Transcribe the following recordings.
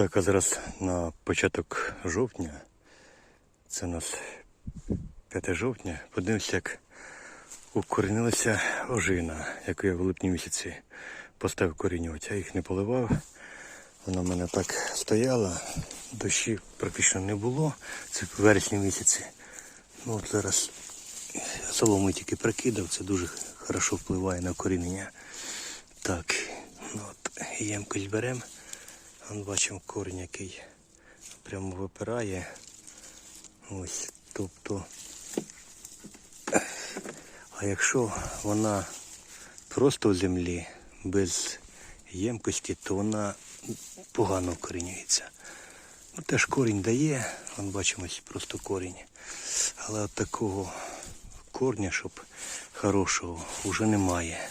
Так, а зараз на початок жовтня. Це у нас 5 жовтня. Подивимося, як укорінилася ожина, яку я в липні місяці поставив корінювати. Я їх не поливав. Вона в мене так стояла. Дощів практично не було. Це в вересні місяці. Ну от зараз солому тільки прикидав, це дуже хорошо впливає на корінення. Так, ну от ємкость беремо. Бачимо корінь, який прямо випирає. Ось, тобто. А якщо вона просто в землі, без ємкості, то вона погано вкорінюється. Ну, теж корінь дає, вон бачимо просто корінь. Але от такого корня, щоб хорошого, вже немає.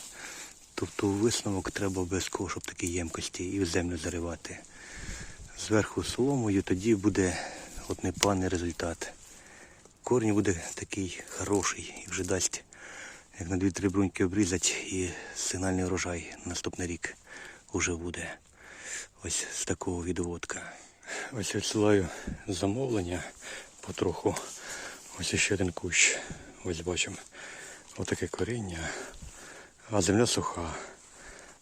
Тобто висновок треба обов'язково, щоб такі ємкості і в землю заривати. Зверху соломою, тоді буде от непоганий результат. Корінь буде такий хороший і вже дасть, як на дві-три бруньки обрізати, і сигнальний урожай наступний рік вже буде. Ось з такого відводка. Ось відсилаю замовлення потроху. Ось ще один кущ. Ось бачимо. Отаке коріння. А земля суха,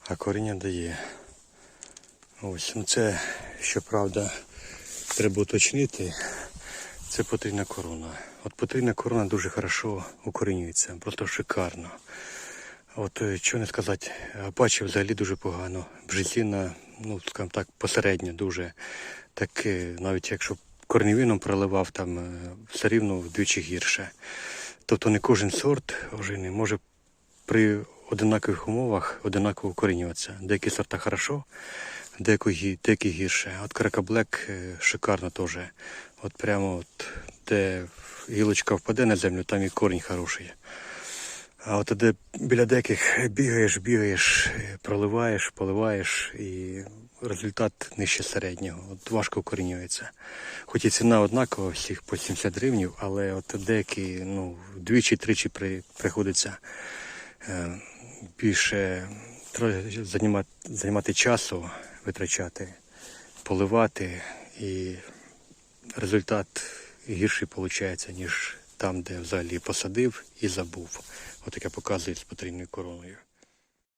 а коріння дає. Ось, ну це, щоправда, треба уточнити. Це потрійна корона. От потрійна корона дуже хорошо укорінюється, просто шикарно. От е, що не сказати, апачі взагалі дуже погано. Бжезіна, ну скажімо так, посередньо дуже. Так е, навіть якщо корневіном проливав, там е, все рівно вдвічі гірше. Тобто не кожен сорт ожини може при одинакових умовах одинаково укорінюватися. Деякі сорта хорошо, деякі, деякі гірше. От кракоблек е, шикарно теж. От прямо от, де гілочка впаде на землю, там і корінь хороший. А от де біля деяких бігаєш, бігаєш, е, проливаєш, поливаєш, і результат нижче середнього. От важко укорінюється. Хоч і ціна однакова, всіх по 70 гривень, але от деякі ну, двічі-тричі при, приходиться е, більше займати, займати часу, витрачати, поливати, і результат гірший виходить, ніж там, де взагалі посадив і забув. Отаке показує з потрібною короною.